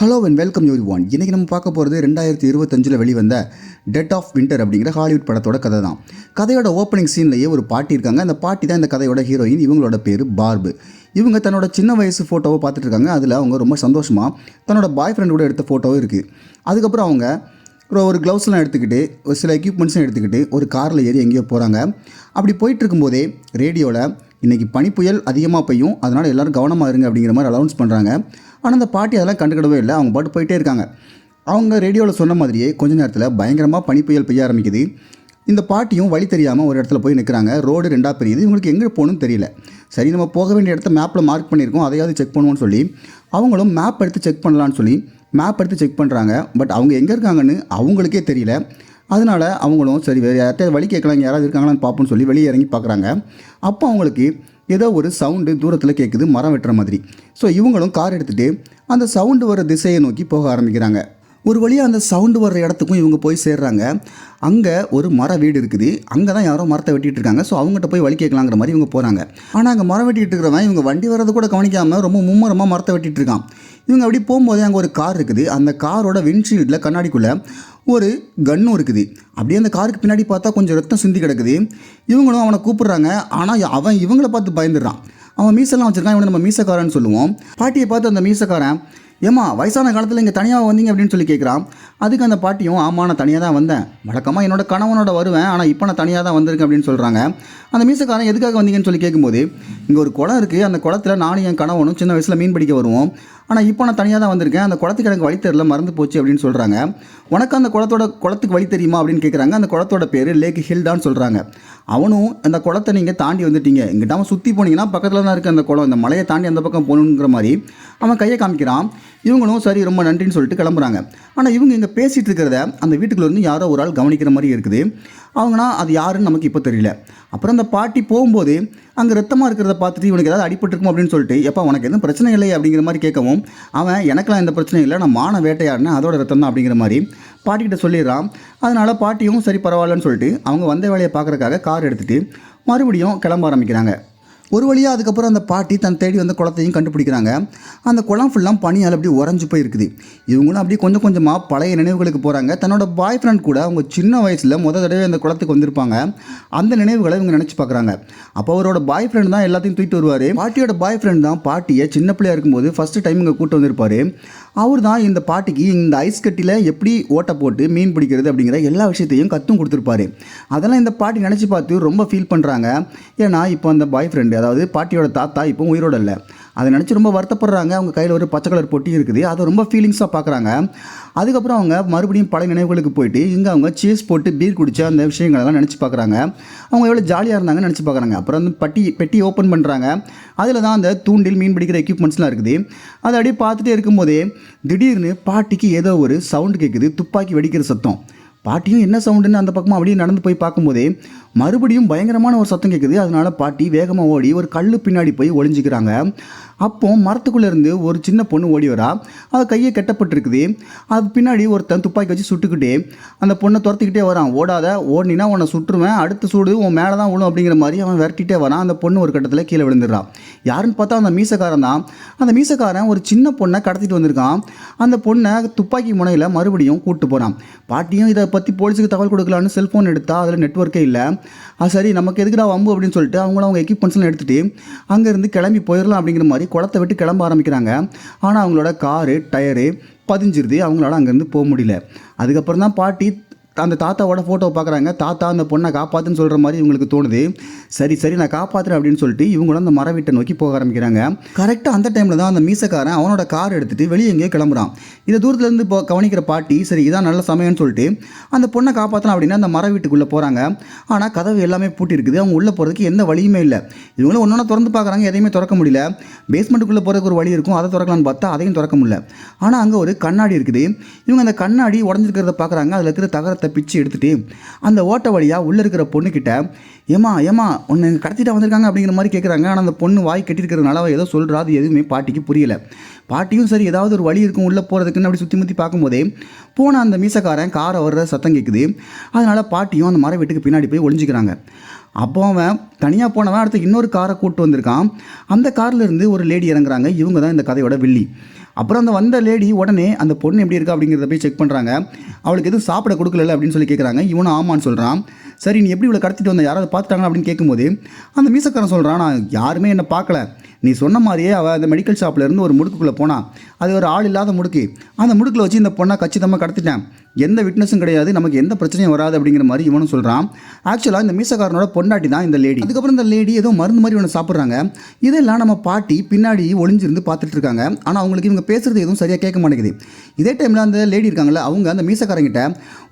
Hello and welcome everyone இன்றைக்கி நம்ம பார்க்க போகிறது ரெண்டாயிரத்தி இருபத்தஞ்சில் வெளிவந்த டெட் ஆஃப் வின்டர் அப்படிங்கிற ஹாலிவுட் படத்தோட கதை தான். கதையோட ஓப்பனிங் சீன்லேயே ஒரு பாட்டி இருக்காங்க. அந்த பாட்டி தான் இந்த கதையோட ஹீரோயின் இவங்களோட பேர் பார்பு இவங்க தன்னோட சின்ன வயசு ஃபோட்டோவை பார்த்துட்டு இருக்காங்க. அதில் அவங்க ரொம்ப சந்தோஷமாக தன்னோட பாய் ஃப்ரெண்ட் கூட எடுத்த ஃபோட்டோவும் இருக்குது அதுக்கப்புறம் அவங்க ஒரு- க்ளவுஸ்லாம் எடுத்துக்கிட்டு ஒரு சில எக்யூப்மெண்ட்ஸும் எடுத்துக்கிட்டு ஒரு காரில் ஏறி எங்கேயோ போகிறாங்க அப்படி போயிட்டு இருக்கும்போதே ரேடியோவில் இன்றைக்கி பனிப்புயல் அதிகமாக பெய்யும். அதனால் எல்லோரும் கவனமாக இருங்க அப்படிங்கிற மாதிரி அலௌன்ஸ் பண்ணுறாங்க ஆனால் அந்த பாட்டி அதெல்லாம் கண்டுக்கிடவே இல்லை. அவங்க பாட்டு போயிட்டே இருக்காங்க. அவங்க ரேடியோவில் சொன்ன மாதிரியே கொஞ்ச நேரத்தில் பயங்கரமாக பனிப்புயல் பெய்ய ஆரம்பிக்குது. இந்த பாட்டியும் வழி தெரியாமல் ஒரு இடத்துல போய் நிற்கிறாங்க ரோடு ரெண்டாக பெரியுது. இவங்களுக்கு எங்கே போகணும்னு தெரியல. சரி நம்ம போக வேண்டிய இடத்த மேப்பில் மார்க் பண்ணியிருக்கோம். அதையாவது செக் பண்ணுவோம்னு சொல்லி அவங்களும் மேப் எடுத்து செக் பண்ணலான்னு சொல்லி மேப் எடுத்து செக் பண்ணுறாங்க பட் அவங்க எங்கே இருக்காங்கன்னு அவங்களுக்கே தெரியல. அதனால் அவங்களும் சரி வேறு யார்கிட்ட வழி கேட்கலாம் யாராவது இருக்காங்களான்னு பார்ப்போம்னு சொல்லி வெளியே இறங்கி பார்க்குறாங்க. அப்போ அவங்களுக்கு ஏதோ ஒரு சவுண்டு தூரத்தில் கேட்குது மரம் வெட்டுற மாதிரி. ஸோ இவங்களும் கார் எடுத்துகிட்டு அந்த சவுண்டு வர திசையை நோக்கி போக ஆரம்பிக்கிறாங்க. ஒரு வழியாக அந்த சவுண்டு வர்ற இடத்துக்கும் இவங்க போய் சேர்றாங்க. அங்கே ஒரு மர வீடு இருக்குது. அங்கே தான் யாரோ மரத்தை வெட்டிட்டு இருக்காங்க. ஸோ அவங்ககிட்ட போய் வழி கேட்கலாங்கிற மாதிரி இவங்க போகிறாங்க ஆனால் அங்கே மரம் வெட்டிட்டு இருக்கிறவன் இவங்க வண்டி வர்றது கூட கவனிக்காமல் ரொம்ப மும்முரமாக மரத்தை வெட்டிட்டு இருக்கான். இவங்க அப்படி போகும்போதே அங்கே ஒரு கார் இருக்குது. அந்த காரோட விண்ட்ஷீல்டில் கண்ணாடிக்குள்ளே ஒரு கன்னும் இருக்குது. அப்படியே அந்த காருக்கு பின்னாடி பார்த்தா கொஞ்சம் ரத்தம் சிந்தி கிடக்குது. இவங்களும் அவனை கூப்பிடுறாங்க. ஆனால் அவன் இவங்கள பார்த்து பயந்துடுறான். அவன் மீசெல்லாம் வச்சுருக்கான். இவனை நம்ம மீசக்காரன்னு சொல்லுவோம். பாட்டியை பார்த்து அந்த மீசக்காரன் ஏம்மா வயசான காலத்தில் இங்கே தனியாக வந்தீங்க? அப்படின்னு சொல்லி கேட்குறான் அதுக்கு அந்த பாட்டியும் ஆமாம் நான் தனியாக தான் வந்தேன். வழக்கமாக என்னோட கணவனோட வருவேன். ஆனால் இப்போ நான் தனியாக தான் வந்திருக்கேன் அப்படின்னு சொல்கிறாங்க அந்த மீசக்காரன் எதுக்காக வந்தீங்கன்னு சொல்லி கேட்கும்போது இங்கே ஒரு குளம் இருக்குது அந்த குளத்துல நானும் என் கணவனும் சின்ன வயசில் மீன் பிடிக்க வருவோம். ஆனால் இப்போ நான் தனியாக தான் வந்திருக்கேன். அந்த குளத்துக்கு எனக்கு வழி தெரியல. மறந்து போச்சு அப்படின்னு சொல்கிறாங்க உனக்கு அந்த குளத்தோட குளத்துக்கு வழி தெரியுமா? அப்படின்னு கேட்குறாங்க அந்த குளத்தோட பேர் லேக் ஹில்டான்னு சொல்கிறாங்க அவனும் அந்த குளத்தை நீங்கள் தாண்டி வந்துட்டீங்க. இங்கிட்ட அவன் சுற்றி போனீங்கன்னா பக்கத்தில் தான் இருக்குது அந்த குளம். இந்த மலையை தாண்டி அந்த பக்கம் போகணுங்கிற மாதிரி அவன் கையை காமிக்கிறான். இவங்களும் சரி ரொம்ப நன்றின்னு சொல்லிட்டு கிளம்புறாங்க. ஆனால் இவங்க இங்கே பேசிகிட்டு இருக்கிறத அந்த வீட்டுக்குள்ள இருந்து யாரோ ஒரு ஆள் கவனிக்கிற மாதிரி இருக்குது. அவங்கனா அது யாருன்னு நமக்கு இப்போ தெரியல. அப்புறம் அந்த பாட்டி போகும்போது அங்கே ரத்தமாக இருக்கிறத பார்த்துட்டு இவனுக்கு ஏதாவது அடிபட்டுருக்கும் அப்படின்னு சொல்லிட்டு எப்போ உனக்கு எதுவும் பிரச்சனை இல்லை அப்படிங்கிற மாதிரி கேட்கவும் அவன் எனக்கெல்லாம் எந்த பிரச்சனையும் இல்லை. நான் மான வேட்டையாடினேன். அதோட ரத்தம் தான். அப்படிங்கிற மாதிரி பாட்டிக்கிட்ட சொல்லிடுறான். அதனால் பாட்டியும் சரி பரவாயில்லன்னு சொல்லிட்டு அவங்க வந்த வேலையை பார்க்குறக்காக கார் எடுத்துகிட்டு மறுபடியும் கிளம்ப ஆரம்பிக்கிறாங்க. ஒரு வழியாக அதுக்கப்புறம் அந்த பாட்டி தன் தேடி வந்த குளத்தையும் கண்டுபிடிக்கிறாங்க. அந்த குளம் ஃபுல்லாக பனியால் அப்படியே உறைஞ்சு போயிருக்குது. இவங்களும் அப்படியே கொஞ்சம் கொஞ்சமாக பழைய நினைவுகளுக்கு போகிறாங்க தன்னோட பாய் ஃப்ரெண்ட் கூட அவங்க சின்ன வயசில் முத தடவை அந்த குளத்துக்கு வந்திருப்பாங்க. அந்த நினைவுகளை இவங்க நினச்சி பார்க்குறாங்க அப்போ அவரோட பாய் ஃப்ரெண்ட் தான் எல்லாத்தையும் தூக்கிட்டு வருவார். பாட்டியோட பாய் ஃப்ரெண்ட் தான் பாட்டியை சின்ன பிள்ளையா இருக்கும்போது ஃபஸ்ட்டு டைம் இங்கே கூட்டு வந்திருப்பார். அவர் தான் இந்த பாட்டிக்கு இந்த ஐஸ் கட்டியில் எப்படி ஓட்டை போட்டு மீன் பிடிக்கிறது அப்படிங்கிற எல்லா விஷயத்தையும் கற்றும் கொடுத்துருப்பாரு. அதெல்லாம் இந்த பாட்டி நினச்சி பார்த்து ரொம்ப ஃபீல் பண்ணுறாங்க ஏன்னா இப்போ அந்த பாய் ஃப்ரெண்டு அதாவது பாட்டியோட தாத்தா இப்போ உயிரோட இல்லை. அதை நினச்சி ரொம்ப வருத்தப்படுறாங்க. அவங்க கையில் ஒரு பச்சை கலர் பொட்டி இருக்குது. அதை ரொம்ப ஃபீலிங்ஸாக பார்க்குறாங்க அதுக்கப்புறம் அவங்க மறுபடியும் பழைய நினைவுகளுக்கு போயிட்டு இங்கே அவங்க சீஸ் போட்டு பீர் குடித்த அந்த விஷயங்களெல்லாம் நினச்சி பார்க்குறாங்க அவங்க எவ்வளோ ஜாலியாக இருந்தாங்கன்னு நினச்சி பார்க்குறாங்க அப்புறம் அந்த பட்டி பெட்டி ஓப்பன் பண்ணுறாங்க அதில் தான் அந்த தூண்டில் மீன் பிடிக்கிற எக்யூப்மெண்ட்ஸ்லாம் இருக்குது. அதை அப்படியே பார்த்துட்டே இருக்கும்போதே திடீர்னு பாட்டிக்கு ஏதோ ஒரு சவுண்டு கேட்குது துப்பாக்கி வெடிக்கிற சத்தம். பாட்டியும் என்ன சவுண்டுன்னு அந்த பக்கமாக அப்படியே நடந்து போய் பார்க்கும்போதே மறுபடியும் பயங்கரமான ஒரு சத்தம் கேட்குது அதனால பாட்டி வேகமாக ஓடி ஒரு கல் பின்னாடி போய் ஒளிஞ்சிக்கிறாங்க. அப்போ மரத்துக்குள்ளே இருந்து ஒரு சின்ன பொண்ணு ஓடி வரா. அது கையை கெட்டப்பட்டிருக்குது. அது பின்னாடி ஒருத்தன் துப்பாக்கி வச்சு சுட்டுக்கிட்டே அந்த பொண்ணை துரத்துக்கிட்டே வரான். ஓடாத ஓடினா உன்னை சுட்டுருவேன். அடுத்த சூடு உன் மேலே தான் விழும் அப்படிங்கிற மாதிரி அவன் விரட்டிகிட்டே வரான். அந்த பொண்ணு ஒரு கட்டத்தில் கீழே விழுந்துடுறான் யாருன்னு பார்த்தா அந்த மீசக்காரன் தான். அந்த மீசக்காரன் ஒரு சின்ன பொண்ணை கடத்திட்டு வந்திருக்கான். அந்த பொண்ணை துப்பாக்கி முனையில் மறுபடியும் கூப்பிட்டு போகிறான் பாட்டியும் இதை பற்றி போலீஸுக்கு தகவல் கொடுக்கலான்னு செல்ஃபோன் எடுத்தால் அதில் நெட்ஒர்க்கே இல்லை. அது சரி நமக்கு எதுக்குடா வம்பு? அப்படின்னு சொல்லிட்டு அவங்கள அவங்க எக்யூப்மெண்ட்ஸ்லாம் எடுத்துகிட்டு அங்கேருந்து கிளம்பி போயிடலாம் அப்படிங்கிற மாதிரி குளத்தை விட்டு கிளம்ப ஆரம்பிக்கிறாங்க. ஆனால் அவங்களோட காரு டயரு பதிஞ்சிருது. அவங்களால அங்கேருந்து போக முடியல. அதுக்கப்புறம் தான் பாட்டி அந்த தாத்தாவோட ஃபோட்டோவை பார்க்குறாங்க. தாத்தா அந்த பொண்ணை காப்பாற்றுன்னு சொல்கிற மாதிரி இவங்களுக்கு தோணுது. சரி சரி நான் காப்பாற்றுறேன் அப்படின்னு சொல்லிட்டு இவங்களும் அந்த மர வீட்டை நோக்கி போக ஆரம்பிக்கிறாங்க. கரெக்டாக அந்த டைமில் தான் அந்த மீசக்காரன் அவனோட கார் எடுத்துகிட்டு வெளியே எங்கேயோ கிளம்புறான். இதை தூரத்துலேருந்து இப்போ கவனிக்கிற பாட்டி சரி இதான் நல்ல சமயம்னு சொல்லிட்டு அந்த பொண்ணை காப்பாற்றலாம் அப்படின்னா அந்த மர வீட்டுக்குள்ளே போகிறாங்க ஆனால் கதவு எல்லாமே பூட்டி இருக்குது. அவங்க உள்ளே போகிறதுக்கு எந்த வழியுமே இல்லை. இவங்களும் ஒன்றொன்று திறந்து பார்க்குறாங்க. எதையுமே திறக்க முடியல. பேஸ்மெண்ட்டுக்குள்ளே போகிறதுக்கு ஒரு வழி இருக்கும். அதை திறக்கலாம்னு பார்த்தா அதையும் திறக்க முடியல. ஆனால் அங்கே ஒரு கண்ணாடி இருக்குது. இவங்க அந்த கண்ணாடி உடஞ்சிருக்கிறத பார்க்குறாங்க. அதில் இருக்கிற தகரத்தை பிச்சு எடுத்துகிட்டு அந்த ஓட்ட வழியாக உள்ளே இருக்கிற பொண்ணுக்கிட்ட ஏமா ஏமா உன்னை கடத்திட்டு வந்திருக்காங்க அப்படிங்கிற மாதிரி கேட்குறாங்க ஆனால் அந்த பொண்ணு வாய் கட்டியிருக்கிறதுனால அவ ஏதோ சொல்கிறா அது எதுவுமே பாட்டிக்கு புரியல. பாட்டியும் சரி ஏதாவது ஒரு வழி இருக்கும் உள்ளே போகிறதுக்குன்னு அப்படி சுற்றி முற்றி பார்க்கும்போதே போன அந்த மீசக்காரன் காரை வர்ற சத்தம் கேட்குது அதனால் பாட்டியும் அந்த மர வீட்டுக்கு பின்னாடி போய் ஒளிஞ்சிக்கிறாங்க. அப்போ அவன் தனியாக போனவன் அடுத்து இன்னொரு காரை கூப்பிட்டு வந்திருக்கான். அந்த கார்லேருந்து ஒரு லேடி இறங்குறாங்க. இவங்க தான் இந்த கதையோட வில்லி. அப்புறம் அந்த வந்த லேடி உடனே அந்த பொண்ணு எப்படி இருக்கா அப்படிங்கிறத போய் செக் பண்ணுறாங்க அவளுக்கு எதுவும் சாப்பிட கொடுக்கல அப்படின்னு சொல்லி கேட்குறாங்க இவனும் ஆமான்னு சொல்கிறான் சரி நீ எப்படி இவளை கடத்திட்டு வந்த? யாராவது பார்த்துட்டாங்க அப்படின்னு கேட்கும்போது அந்த மீசக்காரன் சொல்கிறான் நான் யாருமே என்னை பார்க்கல. நீ சொன்ன மாதிரியே அவள் அந்த மெடிக்கல் ஷாப்பில் இருந்து ஒரு முடுக்குக்குள்ளே போனான் அது ஒரு ஆள் இல்லாத முடுக்கு. அந்த முடுக்கில் வச்சு இந்த பொண்ணை கச்சிதமாக கடத்திட்டேன். எந்த விட்னஸும் கிடையாது. நமக்கு எந்த பிரச்சனையும் வராது அப்படிங்கிற மாதிரி இவனும் சொல்கிறான் ஆக்சுவலாக இந்த மீசக்காரனோட பொண்டாட்டி தான் இந்த லேடி அதுக்கப்புறம் இந்த லேடி ஏதோ மருந்து மாதிரி ஒன்று சாப்பிட்றாங்க. இதெல்லாம் நம்ம பாட்டி பின்னாடி ஒளிஞ்சிருந்து பார்த்துட்டு இருக்காங்க. ஆனால் அவங்களுக்கு இவங்க பேசுறது எதுவும் சரியாக கேட்க மாட்டேங்குது. இதே டைமில் அந்த லேடி இருக்காங்கல்ல அவங்க அந்த மீசக்காரங்கிட்ட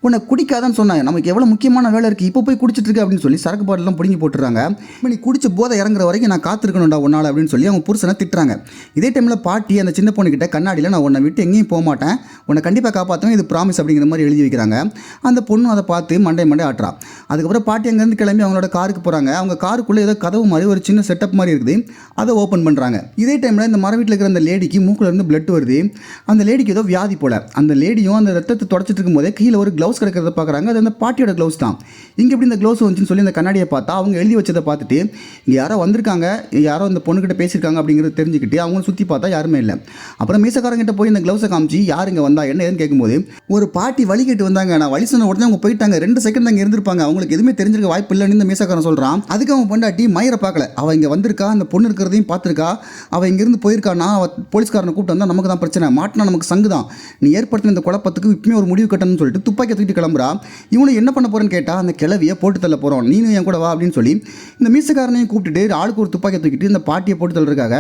உன்னை குடிக்காதான்னு சொன்னாங்க. நமக்கு எவ்வளோ முக்கியமான வேலை இருக்குது இப்போ போய் குடிச்சிட்டு இருக்கு அப்படின்னு சொல்லி சரக்கு பாட்டிலாம் பிடிங்கி போட்டுறாங்க. இப்போ நீ குடிச்சு போதை இறங்குற வரைக்கும் நான் காத்திருக்கணும்டா உன்னால் அப்படின்னு சொல்லி அவங்க புருஷனை திட்டுறாங்க. இதே டைமில் பாட்டி அந்த சின்ன பொண்ணுக்கிட்ட கண்ணாடியில் நான் உன்னை விட்டு எங்கேயும் போக மாட்டேன். உன்னை கண்டிப்பாக காப்பாற்றுவேன் இது ப்ராமிஸ் அப்படிங்கிற மாதிரி எழுதி வைக்கிறாங்க. அந்த பொண்ணு அதை பார்த்து மண்டை மண்டை ஆட்டுறா. அதுக்கப்புறம் பாட்டி அங்கேருந்து கிளம்பி அவங்களோட காருக்கு போகிறாங்க அவங்க காருக்குள்ளே ஏதோ கதவு மாதிரி ஒரு சின்ன செட்டப் மாதிரி இருக்குது. அதை ஓப்பன் பண்ணுறாங்க இதே டைமில் இந்த மர வீட்டில் இருக்கிற அந்த லேடிக்கு மூக்கில் இருந்து பிளட் வருது. அந்த லேடிக்கு ஏதோ வியாதி போல. அந்த லேடியும் அந்த ரத்தத்தை தொடச்சிட்டு இருக்கும்போதே கீழே ஒரு க்ளவுஸ் கிடக்கிறத பார்க்குறாங்க. அது அந்த பாட்டியோட க்ளவுஸ் தான். இங்கே எப்படி இந்த க்ளவுஸ் வந்துச்சுன்னு சொல்லி அந்த கண்ணாடியை பார்த்தா அவங்க எழுதி வச்சதை பார்த்துட்டு இங்கே யாரோ வந்திருக்காங்க. யாரோ அந்த பொண்ணுக்கிட்ட பேசியிருக்காங்க அப்படிங்கிறத தெரிஞ்சுக்கிட்டு அவங்க சுற்றி பார்த்தா யாருமே இல்லை. அப்புறம் மீசக்காரங்கிட்ட போய் இந்த க்ளவுஸை காமிச்சு யார் இங்கே வந்தா? என்ன ஏதுன்னு கேட்கும்போது ஒரு பாட்டி வழி கேட்டு வந்தாங்க. நான் வழி சொன்ன உடனே அவங்க போயிட்டாங்க. ரெண்டு செகண்ட் அங்கே இருந்திருப்பாங்க. அவங்களுக்கு எதுவுமே தெரிஞ்சிருக்க வாய்ப்பு இல்லைன்னு இந்த மீசக்காரன் சொல்கிறான் அதுக்கு அவன் பொண்டாட்டி மயிரை பார்க்கல. அவள் இங்கே வந்திருக்கா அந்த பொண்ணு இருக்கிறதையும் பார்த்துருக்கா. அவள் இங்கேருந்து போயிருக்கானா அவள் போலீஸ்காரனை கூப்பிட்டு வந்தால் நமக்கு தான் பிரச்சனை. மாட்டினா நமக்கு சங்கு தான். நீ ஏற்படுத்தின இந்த குழப்பத்துக்கு இப்பவுமே ஒரு முடிவு கட்டணும்னு சொல்லிட்டு துப்பாக்கி தூக்கிட்டு கிளம்புறா. இவனு என்ன பண்ண போகிறேன்னு கேட்டால் அந்த கிளவியை போட்டு தள்ள போகிறோம் நீனும் என் கூட வா அப்படின்னு சொல்லி இந்த மீசக்காரனையும் கூப்பிட்டுட்டு ஆளுக்கு ஒரு துப்பாக்கி தூக்கிட்டு இந்த பாட்டியை போட்டு தள்ளுறதுக்காக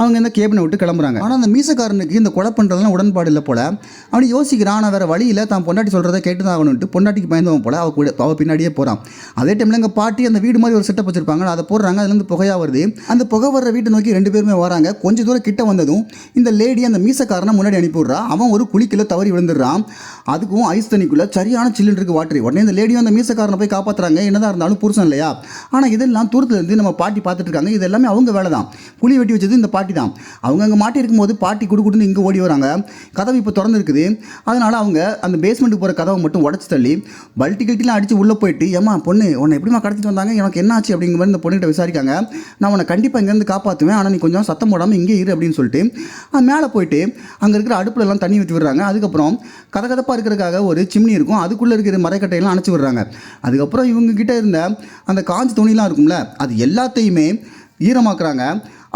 அவங்க இந்த கேபினை விட்டு கிளம்புறாங்க. ஆனால் அந்த மீசக்காரனுக்கு இந்த கொலை பண்ணுறதுலாம் உடன்பாடு இல்லை போல. அப்படி யோசிக்கிறான் ஆனால் வழியில் தான் பொண்டாட்டி சொல்கிறத கேட்டு தான் ஆகணும்ட்டு பொண்டாட்டிக்கு பயந்தவன் போல. அவள் கூட அவ பின்னாடியே போகிறான் அதே டைமில் எங்கள் பாட்டி அந்த வீடு மாதிரி ஒரு செட்டப் வச்சிருப்பாங்க. அதை போடுறாங்க. அதுலேருந்து புகையாக வருது. அந்த புகை வர்ற வீட்டை நோக்கி ரெண்டு பேருமே வராங்க. கொஞ்சம் தூரம் கிட்ட வந்ததும் இந்த லேடி அந்த மீசக்காரனை முன்னாடி அனுப்பிவிடுறா அவன் ஒரு குழிக்குள்ள தவறி விழுந்துடுறான். அதுக்கும் ஐஸ் தண்ணிக்குள்ள சரியான சில்லுன்றிருக்கு வாட்டர் உடனே இந்த லேடியும் அந்த மீசக்காரனை போய் காப்பாற்றுறாங்க என்னதான் இருந்தாலும் புருஷன் இல்லையா? ஆனால் இதெல்லாம் தூரத்துலேருந்து நம்ம பாட்டி பார்த்துட்டு இருக்காங்க. இது எல்லாமே அவங்க வேலை தான் புளி வெட்டி வச்சது இந்த பாட்டி தான் அவங்க அங்கே மாட்டி இருக்கும்போது பாட்டி கொடு குடுன்னு இங்கே ஓடி வராங்க. கதவு இப்போ திறந்துருக்குது அதனால் அவங்க அந்த பேஸ்மெண்ட்டுக்கு போகிற கதவை மட்டும் உடச்சி தள்ளி பல்ட்டி கில்ட்டிலாம் அடித்து உள்ளே போயிட்டு ஏமா பொண்ணு உன்னை எப்படிமா கடத்திட்டு வந்தாங்க? எனக்கு என்ன ஆச்சு? அப்படிங்கிற மாதிரி இந்த பொண்ணுகிட்ட விசாரிக்காங்க. நான் உன்னை கண்டிப்பாக இங்கேருந்து காப்பாற்றுவேன் ஆனால் நீ கொஞ்சம் சத்தம் போடாமல் இங்கே இரு அப்படின்னு சொல்லிட்டு மேலே போயிட்டு அங்கே இருக்கிற அடுப்புலலாம் தண்ணி ஊற்றி விடுறாங்க. அதுக்கப்புறம் கதகதப்பாக இருக்கிறதுக்காக ஒரு சிம்னி இருக்கும். அதுக்குள்ளே இருக்கிற மரக்கட்டையெல்லாம் அணைச்சி விடுறாங்க. அதுக்கப்புறம் இவங்ககிட்ட இருந்த அந்த காஞ்சி துணிலாம் இருக்கும்ல அது எல்லாத்தையுமே ஈரமாக்குறாங்க.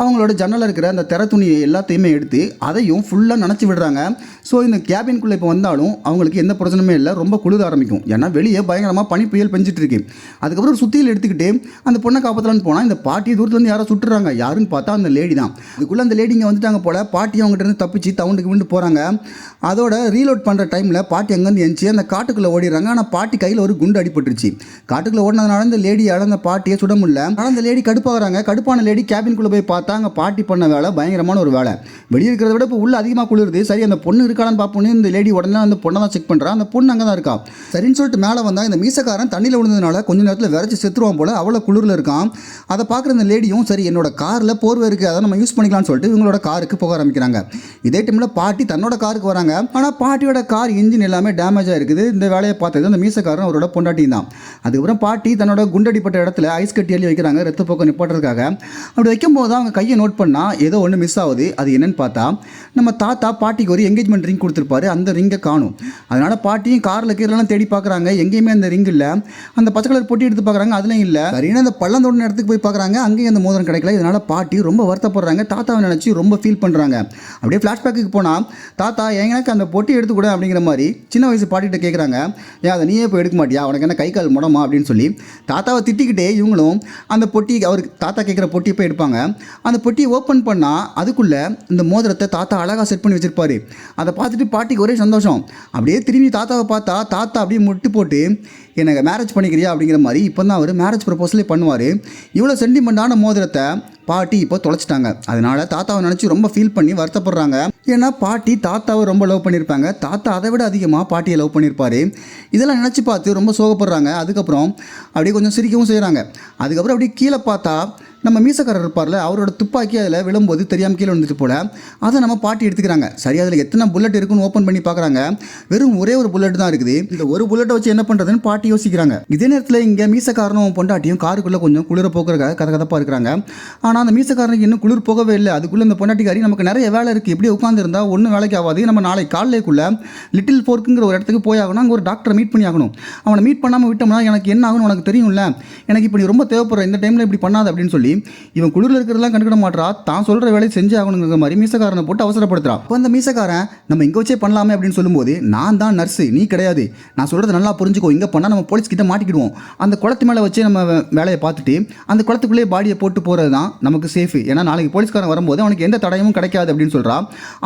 அவங்களோட ஜன்னலில் இருக்கிற அந்த திற துணியை எல்லாத்தையுமே எடுத்து அதையும் ஃபுல்லாக நனைச்சி விடுறாங்க. ஸோ இந்த கேபின்குள்ளே இப்போ வந்தாலும் அவங்களுக்கு எந்த பிரச்சனையுமே இல்லை. ரொம்ப குளிர ஆரம்பிக்கும். ஏன்னா வெளியே பயங்கரமாக பனி புயல் பெஞ்சிட்டு இருக்கு. அதுக்கப்புறம் ஒரு சுத்தியில் எடுத்துக்கிட்டு அந்த பொண்ணை காப்பாற்றலான்னு போனால் இந்த பாட்டி தூரத்துலேருந்து யாரோ சுட்டுறாங்க. யாருன்னு பார்த்தா அந்த லேடி தான். அதுக்குள்ளே அந்த லேடிங்க வந்துட்டாங்க போல பாட்டி அவங்ககிட்ட இருந்து தப்பிச்சு தவுண்டுக்கு விண்டு போகிறாங்க அதோட ரீலோட் பண்ணுற டைமில் பாட்டி அங்கேருந்து எந்திச்சு அந்த காட்டுக்குள்ளே ஓடிடுறாங்க. ஆனால் பாட்டி கையில் ஒரு குண்டு அடிபட்டுருச்சு. காட்டுக்குள்ளே ஓடினதுனால இந்த லேடியால் அந்த பாட்டியை சுட முடியல. ஆனால் அந்த லேடி கடுப்பாகிறாங்க. கடுப்பான லேடி கேபின்குள்ளே போய் பார்த்தா அங்கே பாட்டி பண்ண வேலை பயங்கரமான ஒரு வேலை. வெளியே இருக்கிறத விட இப்போ உள்ள அதிகமாக குளிருது. சரி அந்த பொண்ணு இருக்க இருக்கான்னு பார்ப்போன்னு இந்த லேடி உடனே அந்த பொண்ணை தான் செக் பண்ணுறா அந்த பொண்ணு அங்கே தான் இருக்கா. சரின்னு சொல்லிட்டு மேலே வந்தால் இந்த மீசக்காரன் தண்ணியில் விழுந்ததுனால கொஞ்ச நேரத்தில் விரைச்சி செத்துருவான் போல அவ்வளோ குளிரில் இருக்கான். அதை பார்க்குற இந்த லேடியும் சரி என்னோட காரில் போர்வை இருக்குது அதை நம்ம யூஸ் பண்ணிக்கலாம்னு சொல்லிட்டு இவங்களோட காருக்கு போக ஆரம்பிக்கிறாங்க. இதே டைமில் பாட்டி தன்னோட காருக்கு வராங்க. ஆனால் பாட்டியோட கார் இன்ஜின் எல்லாமே டேமேஜாக இருக்குது இந்த வேலையை பார்த்தது அந்த மீசக்காரன் அவரோட பொண்டாட்டியும் தான். அதுக்கப்புறம் பாட்டி தன்னோட குண்டடிப்பட்ட இடத்துல ஐஸ் கட்டி எழுதி வைக்கிறாங்க ரத்த போக்கம் நிப்பாட்டுறதுக்காக. அப்படி வைக்கும்போது அவங்க கையை நோட் பண்ணால் ஏதோ ஒன்று மிஸ் ஆகுது. அது என்னன்னு பார்த்தா நம்ம தாத்தா பாட்டிக்கு ஒரு என்கேஜ்மெண்ட் ரிங் கொடுத்துருப்பாரு அந்த ரிங்கை காணும். அதனால் பாட்டியும் காரில் கீரெல்லாம் தேடி பார்க்குறாங்க எங்கேயுமே அந்த ரிங் இல்லை. அந்த பச்சை கலர் பொட்டி எடுத்து பார்க்குறாங்க அதுலையும் இல்லை. சரியான அந்த பள்ளந்தோட இடத்துக்கு போய் பார்க்குறாங்க அங்கேயும் அந்த மோதிரம் கிடைக்கல. இதனால் பாட்டி ரொம்ப வருத்தப்படுறாங்க. தாத்தாவை நினச்சி ரொம்ப ஃபீல் பண்ணுறாங்க அப்படியே ஃப்ளாஷ்பேக்கு போனால் தாத்தா எனக்கு அந்த பொட்டி எடுத்துக்கூட அப்படிங்கிற மாதிரி சின்ன வயசு பாட்டிகிட்ட கேட்குறாங்க ஏன் அதை நீயே போய் எடுக்க மாட்டியா? உனக்கு என்ன கை கால் முடமா? அப்படின்னு சொல்லி தாத்தாவை திட்டிக்கிட்டே இவங்களும் அந்த பொட்டி அவருக்கு தாத்தா கேட்குற பொட்டி போய் எடுப்பாங்க. அந்த பொட்டியை ஓப்பன் பண்ணால் அதுக்குள்ளே இந்த மோதிரத்தை தாத்தா அழகாக செட் பண்ணி வச்சிருப்பாரு. அதை பார்த்துட்டு பாட்டிக்கு ஒரே சந்தோஷம். அப்படியே திரும்பி தாத்தாவை பார்த்தா தாத்தா அப்படியே முட்டு போட்டு எனக்கு மேரேஜ் பண்ணிக்கிறியா? அப்படிங்கிற மாதிரி இப்போ தான் அவர் மேரேஜ் ப்ரப்போசலே பண்ணுவார். இவ்வளோ சென்டிமெண்ட்டான மோதிரத்தை பாட்டி இப்போ தொலைச்சிட்டாங்க. அதனால தாத்தாவை நினச்சி ரொம்ப ஃபீல் பண்ணி வருத்தப்படுறாங்க. ஏன்னா பாட்டி தாத்தாவை ரொம்ப லவ் பண்ணியிருப்பாங்க. தாத்தா அதை விட அதிகமாக பாட்டியை லவ் பண்ணியிருப்பாரு. இதெல்லாம் நினச்சி பார்த்து ரொம்ப சோகப்படுறாங்க. அதுக்கப்புறம் அப்படியே கொஞ்சம் சிரிக்கவும் செய்கிறாங்க அதுக்கப்புறம் அப்படியே கீழே பார்த்தா நம்ம மீசக்காரர் இருப்பார்ல அவரோட துப்பாக்கி அதில் விழும்போது தெரியாமல் கீழே வந்துட்டு போல. அதை நம்ம பாட்டி எடுத்துக்கிறாங்க. சரி அதில் எத்தனை புல்லட் இருக்குன்னு ஓப்பன் பண்ணி பார்க்குறாங்க வெறும் ஒரே ஒரு புல்லட் தான் இருக்குது. இந்த ஒரு புல்லட்டை வச்சு என்ன பண்ணுறதுன்னு பாட்டி யோசிக்கிறாங்க. இதே நேரத்தில் இங்கே மீசக்காரனும் பொண்டாட்டியும் காருக்குள்ளே கொஞ்சம் குளிர போக்குறக்காக கதை கதப்பாக இருக்கிறாங்க. ஆனால் அந்த மீசக்காரனுக்கு இன்னும் குளிர் போகவே இல்லை. அதுக்குள்ளே இந்த பொண்டாட்டிக்காரி நமக்கு நிறைய வேலை இருக்குது இப்படி உட்காந்துருந்தா ஒன்றும் வேலைக்கு ஆகாது. நம்ம நாளை காலையிலேக்குள்ள லிட்டில் ஃபோர்க்குங்கிற ஒரு இடத்துக்கு போய் ஆகணும். அங்கே ஒரு டாக்டரை மீட் பண்ணி ஆகணும். அவனை மீட் பண்ணாமல் விட்டோம்னா எனக்கு என்ன ஆகும்னு உனக்கு தெரியும்ல? எனக்கு இப்படி ரொம்ப தேவைப்படுற இந்த டைமில் இப்படி பண்ணாத அப்படின்னு சொல்லி இவன் குளிரில் இருக்கிறதெல்லாம் கண்டுக்கிட மாட்றா தான் சொல்கிற வேலையை செஞ்சு ஆகணுங்கிற மாதிரி மீசக்காரனை போட்டு அவசரப்படுத்துறான் அப்போ அந்த மீசக்காரன் நம்ம இங்கே வச்சே பண்ணலாமே அப்படின்னு சொல்லும்போது நான் தான் நர்ஸு நீ கிடையாது. நான் சொல்கிறத நல்லா புரிஞ்சுக்கோ. இங்கே பண்ணால் நம்ம போலீஸ் கிட்ட மாட்டிக்கிடுவோம். அந்த குளத்து மேலே வச்சு நம்ம வேலையை பார்த்துட்டு அந்த குளத்துக்குள்ளேயே பாடியை போட்டு போகிறது தான் நமக்கு சேஃபு ஏன்னா நாளைக்கு போலீஸ்காரன் வரும்போது அவனுக்கு எந்த தடயமும் கிடைக்காது அப்படின்னு சொல்கிறா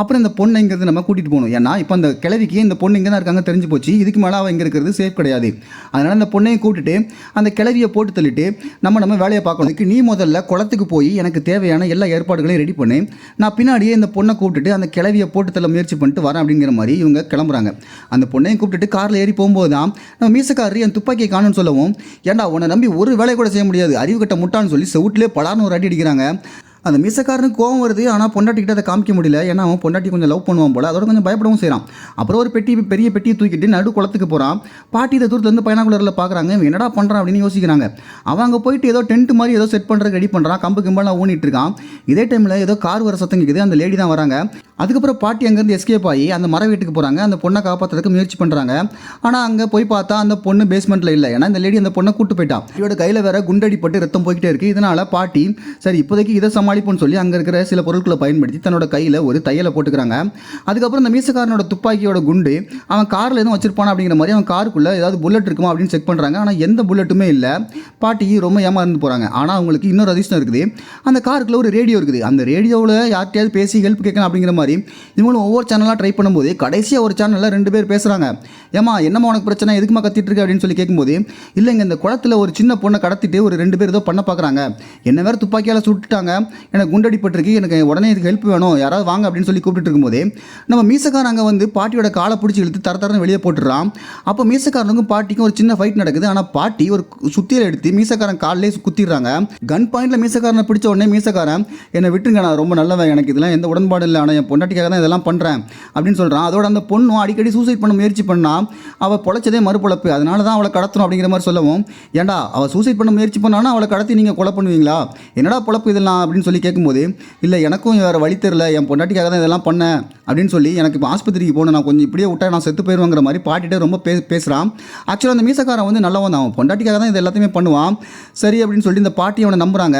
அப்புறம் இந்த பொண்ணை இங்கிறது நம்ம கூட்டிகிட்டு போகணும். ஏன்னா இப்போ அந்த கிழவிக்கு இந்த பொண்ணு இங்கே தான் இருக்காங்க தெரிஞ்சு போச்சு. இதுக்கு மேலே அவன் இங்கே இருக்கிறது சேஃப் கிடையாது. அதனால் அந்த பொண்ணையும் கூட்டிட்டு அந்த கிழவியை போட்டு தள்ளிட்டு நம்ம நம்ம வேலையை பார்க்கணும். இதுக்கு நீ முதல்ல குளத்துக்கு போய் எனக்கு தேவையான எல்லா ஏற்பாடுகளையும் ரெடி பண்ணேன் நான் பின்னாடியே இந்த பொண்ணை கூப்பிட்டுட்டு அந்த கிளவியை போட்டு தள்ள முயற்சி பண்ணிட்டு வரேன் அப்படிங்கிற மாதிரி இவங்க கிளம்புறாங்க. அந்த பொண்ணையும் கூப்பிட்டுட்டு காரில் ஏறி போகும்போது தான் நம்ம மீசக்காரரு என் துப்பாக்கியை காணும்னு சொல்லவும் ஏன்டா உன்னை நம்பி ஒரு வேலை கூட செய்ய முடியாது. அறிவு கட்ட முட்டான்னு சொல்லி செவுட்டிலே பலான்னு ஒரு அடி அடிக்கிறாங்க. அந்த மீசக்காரனுக்கு கோவம் வருது ஆனால் பொண்டாட்டிக்கிட்ட அதை காமிக்க முடியல. ஏன்னா அவன் பொண்டாட்டி கொஞ்சம் லவ் பண்ணுவான் போல. அதோட கொஞ்சம் பயப்படவும் செய்கிறான் அப்புறம் ஒரு பெட்டி பெரிய பெட்டியை தூக்கிட்டு நடு குளத்துக்கு போகிறான் பாட்டி இதை தூரத்துலேருந்து இருந்து பைனாகுலரில் பார்க்குறாங்க என்னடா பண்ணுறான் அப்படின்னு யோசிக்கிறாங்க. அவன் அங்கே போயிட்டு ஏதோ டென்ட் மாதிரி ஏதோ செட் பண்ணுறதுக்கு ரெடி பண்ணுறான் கம்பு கிம்பெல்லாம் ஊனிட்டு இருக்கான். இதே டைமில் ஏதோ கார் வர சத்தம் கேட்குது அந்த லேடி தான் வராங்க. அதுக்கப்புறம் பாட்டி அங்கேருந்து எஸ்கேப் ஆகி அந்த மர வீட்டுக்கு போகிறாங்க அந்த பொண்ணை காப்பாற்றுறதுக்கு முயற்சி பண்ணுறாங்க ஆனால் அங்கே போய் பார்த்தா அந்த பொண்ணு பேஸ்மெண்ட்டில் இல்லை. ஏன்னா இந்த லேடி அந்த பொண்ணை கூட்டு போயிட்டான் இவரோட கையில் வேற குண்டடிப்பட்டு ரத்தம் போய்கிட்டே இருக்குது இதனால் பாட்டி சரி இப்போதைக்கு இதை சமாளிப்போம்னு சொல்லி அங்கே இருக்கிற சில பொருட்களை பயன்படுத்தி தன்னோட கையில் ஒரு தையலை போட்டுக்கிறாங்க. அதுக்கப்புறம் இந்த மீசக்காரனோட துப்பாக்கியோட குண்டு அவன் காரில் எதுவும் வச்சிருப்பானா அப்படிங்கிற மாதிரி அவன் காருக்குள்ளே ஏதாவது புல்லட் இருக்குமா அப்படின்னு செக் பண்ணுறாங்க ஆனால் எந்த புல்லட்டுமே இல்லை. பாட்டி ரொம்ப ஏமாந்து போகிறாங்க ஆனால் அவங்களுக்கு இன்னொரு அதிர்ஷ்டம் இருக்குது. அந்த காருக்குள்ளே ஒரு ரேடியோ இருக்குது. அந்த ரேடியோவில் யார்கிட்டயாவது பேசி ஹெல்ப் கேட்கணும் அப்படிங்கிற மாதிரி இவங்களும் ஒவ்வொரு சேனலாக ட்ரை பண்ணும்போது கடைசியாக ஒரு சேனலில் ரெண்டு பேர் பேசுகிறாங்க ஏமா என்னம்மா உனக்கு பிரச்சனை? எதுக்குமா கத்திட்டு இருக்கு அப்படின்னு சொல்லி கேட்கும்போது இல்லைங்க இந்த குளத்துல ஒரு சின்ன பொண்ணை கடத்திட்டு ஒரு ரெண்டு பேர் ஏதோ பண்ண பார்க்குறாங்க என்ன வேறு துப்பாக்கியால் சுட்டுட்டாங்க. எனக்கு குண்டடிப்பட்டிருக்கு எனக்கு உடனே இதுக்கு ஹெல்ப் வேணும் யாராவது வாங்க அப்படின்னு சொல்லி கூப்பிட்டு இருக்கும்போது நம்ம மீசக்காரன் அங்கே வந்து பாட்டியோட காலை பிடிச்சி இழுத்து தர தரன்னு வெளியே போட்டுடுறான். அப்போ மீசக்காரனுக்கும் பாட்டிக்கும் ஒரு சின்ன ஃபைட் நடக்குது. ஆனால் பாட்டி ஒரு சுத்தியில் எடுத்து மீசக்காரன் காலிலே குத்திடுறாங்க. கன் பாயிண்ட்ல மீசக்காரனை பிடிச்ச உடனே மீசக்காரன் என்னை விட்டுருங்க நான் ரொம்ப நல்லவன் எனக்கு. இதெல்லாம் எந்த உடன்பாடு இல்லை. ஆனால் என் பொண்டாட்டிக்காக தான் இதெல்லாம் பண்ணுறேன் அப்படின்னு சொல்கிறான் அதோட அந்த பொண்ணும் அடிக்கடி சூசைட் பண்ண முயற்சி பண்ணா அவள் பொழைச்சதே மறுபொழப்பு. அதனால தான் அவளை கடத்தணும் அப்படிங்கிற மாதிரி சொல்லவும் ஏண்டா அவள் சூசைட் பண்ண முயற்சி பண்ணானா அவளை கடத்தி நீங்கள் கொலை பண்ணுவீங்களா? என்னடா பொழப்பு இதெல்லாம்? அப்படின்னு சொல்லி கேட்கும்போது இல்லை எனக்கும் வேறு வழி தெரில என் பொண்டாட்டிக்காக தான் இதெல்லாம் பண்ணேன் அப்படின்னு சொல்லி எனக்கு இப்போ ஆஸ்பத்திரிக்கு போகணும் நான் கொஞ்சம் இப்படியே விட்டா நான் செத்து போயிடுவாங்கிற மாதிரி பாட்டிகிட்ட ரொம்ப பே பேசுகிறான் ஆக்சுவலாக அந்த மீசக்காரன் வந்து நல்லவன் தான். அவன் பொண்டாட்டிக்காக தான் இது எல்லாத்தையுமே பண்ணுவான். சரி அப்படின்னு சொல்லி இந்த பாட்டி அவனை நம்புகிறாங்க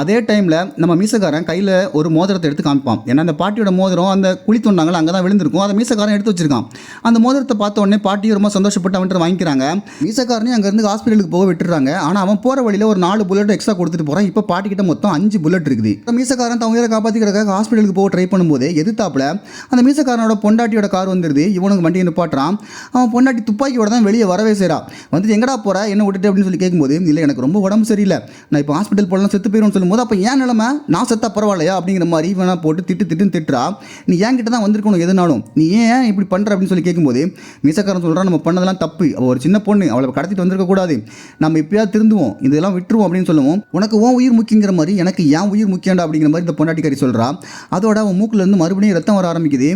அதே டைமில் நம்ம மீசக்காரன் கையில் ஒரு மோதிரத்தை எடுத்து காமிப்பான். ஏன்னா அந்த பாட்டியோட மோதிரம் அந்த குழி தொண்டாங்கள அங்கே தான் விழுந்திருக்கும். அதை மீசக்காரன் எடுத்து வச்சிருக்கான். அந்த மோதிரத்தை பார்த்த உடனே பாட்டியும் ரொம்ப சந்தோஷப்பட்டு அவன்கிட்ட வாங்கிக்கிறாங்க. மீசக்காரனே அங்கேருந்து ஹாஸ்பிட்டலுக்கு போக விட்டுறாங்க ஆனால் அவன் போகிற வழியில் ஒரு நாலு புல்லட் எக்ஸ்ட்ரா கொடுத்துட்டு போகிறான் இப்போ பாட்டிக்கிட்ட மொத்தம் அஞ்சு புல்லட் இருக்குது. இப்போ மீசக்காரன் தன் உயிரை காப்பாற்றிக்கிறதுக்காக ஹாஸ்பிட்டலுக்கு போக ட்ரை பண்ணும்போது எதிர்த்தாப்புல அந்த மீசக்காரனோட பொண்டாட்டியோட கார் வந்துருது இவனுக்கு வண்டியை நிப்பாட்டுறான். அவன் பொண்டாட்டி துப்பாக்கியோட தான் வெளியே வரவே செய்கிறா வந்துட்டு எங்கடா போற? என்ன விட்டுட்டு? அப்படின்னு சொல்லி கேட்கும்போது இல்லை எனக்கு ரொம்ப உடம்பு சரியில்லை. நான் இப்போ ஹாஸ்பிட்டல் போடலாம் செத்து போயிடும்னு சொல்லும்போது அப்போ ஏன் நிலமை? நான் செத்தா பரவாயில்லையா? அப்படிங்கிற மாதிரி இவனா போட்டு திட்டு திட்டுன்னு திட்டுறா. நீ ஏன் கிட்ட தான் வந்திருக்கணும் எதுனாலும். நீ ஏன் இப்படி பண்ணுற அப்படின்னு சொல்லி கேட்கும்போது மீசக்காரன் சொல்கிறான் நம்ம பண்ணதெல்லாம் தப்பு. அவள் ஒரு சின்ன பொண்ணு. அவளை கடத்திட்டு வந்திருக்க கூடாது. நம்ம இப்பயாவது திருந்துவோம். இதெல்லாம் விட்டுருவோம் அப்படின்னு சொல்லுவோம். உனக்கு உன் உயிர் முக்கியங்கிற மாதிரி எனக்கு ஏன் உயிர் முக்கியம்டா அப்படிங்கிற மாதிரி இந்த பொண்டாட்டிக்காரி சொல்கிறா அதோட அவன் மூக்குல இருந்து மறுபடியும் ரத்தம் வர ஆரம்பிக்குது.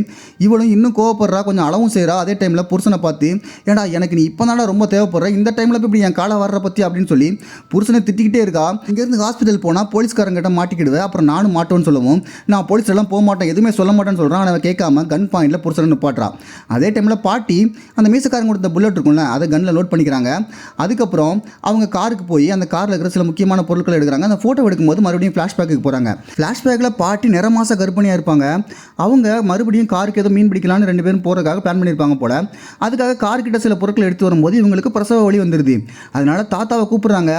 இவளும் இன்னும் கோவப்படுறா கொஞ்சம் அளவும் செய்கிறா அதே டைமில் புருஷனை பார்த்து ஏடா எனக்கு நீ இப்போ ரொம்ப தேவைப்படுற. இந்த டைமில் இப்படி என் காலை வர்ற பற்றி அப்படின்னு சொல்லி புருஷனை திட்டிக்கிட்டே இருக்கா. இங்கேருந்து ஹாஸ்பிட்டல் போனால் போலீஸ்காரங்கிட்ட மாட்டிக்கிடுவேன் அப்புறம் நானும் மாட்டோன்னு சொல்லுவோம் நான் போலீஸ் எல்லாம் போக மாட்டேன். எதுவுமே சொல்ல மாட்டேன்னு சொல்கிறான் அவன் கேட்காம கன் பாயிண்டில் புருஷனை நிப்பாட்டுறா. அதே டைமில் பாட்டி அந்த மீசக்காரங்க கொடுத்த புல்லட் இருக்கும்ல அதை கன்னில் லோட் பண்ணிக்கிறாங்க. அதுக்கப்புறம் அவங்க காருக்கு போய் அந்த காரில் இருக்கிற சில முக்கியமான பொருட்களை எடுக்கிறாங்க. அந்த ஃபோட்டோ எடுக்கும்போது மறுபடியும் ஃப்ளாஷ்பேக்கு போகிறாங்க ஃப்ளாஷ்பேக்கில் பாட்டி நிறமாச கர்ப்பிணியாக இருப்பாங்க. அவங்க மறுபடியும் காருக்கு ஏதோ மீன் பிடிக்கலாம்னு ரெண்டு பேரும் போகிறதுக்காக பிளான் பண்ணியிருப்பாங்க போல். அதுக்காக கார்கிட்ட சில பொருட்கள் எடுத்து வரும்போது இவங்களுக்கு பிரசவ வலி வந்துடுது அதனால தாத்தாவை கூப்பிட்றாங்க.